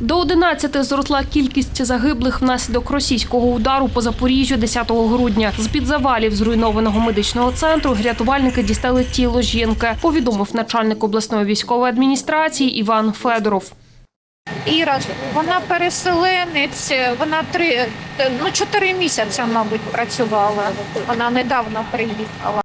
До 11 зросла кількість загиблих внаслідок російського удару по Запоріжжю 10 грудня. З-під завалів зруйнованого медичного центру рятувальники дістали тіло жінки, повідомив начальник обласної військової адміністрації Іван Федоров. Іра, вона переселенець, вона три, ну чотири місяці, мабуть, працювала. Вона недавно приїхала.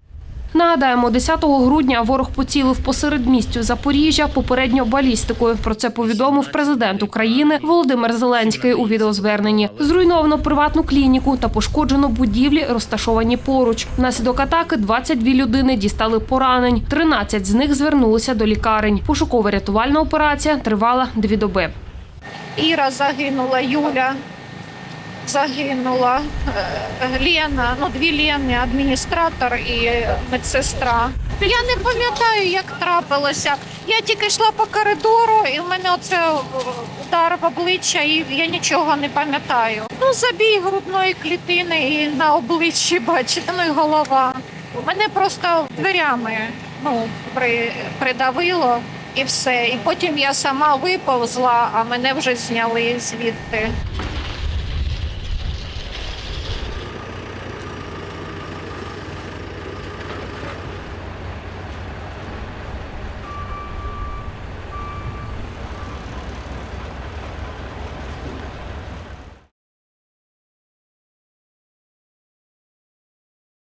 Нагадаємо, 10 грудня ворог поцілив посеред містю Запоріжжя попередньо балістикою. Про це повідомив президент України Володимир Зеленський у відеозверненні. Зруйновано приватну клініку та пошкоджено будівлі, розташовані поруч. Внаслідок атаки 22 людини дістали поранень. 13 з них звернулися до лікарень. Пошуково-рятувальна операція тривала дві доби. Іра загинула, Юля загинула, е, Лена, ну дві Лени, адміністратор і медсестра. Я не пам'ятаю, як трапилося. Я тільки йшла по коридору, і в мене оце удар в обличчя, і я нічого не пам'ятаю. Ну, забій грудної клітини і на обличчі бачите, ну і голова. Мене просто дверями ну, при, придавило і все. І потім я сама виповзла, а мене вже зняли звідти.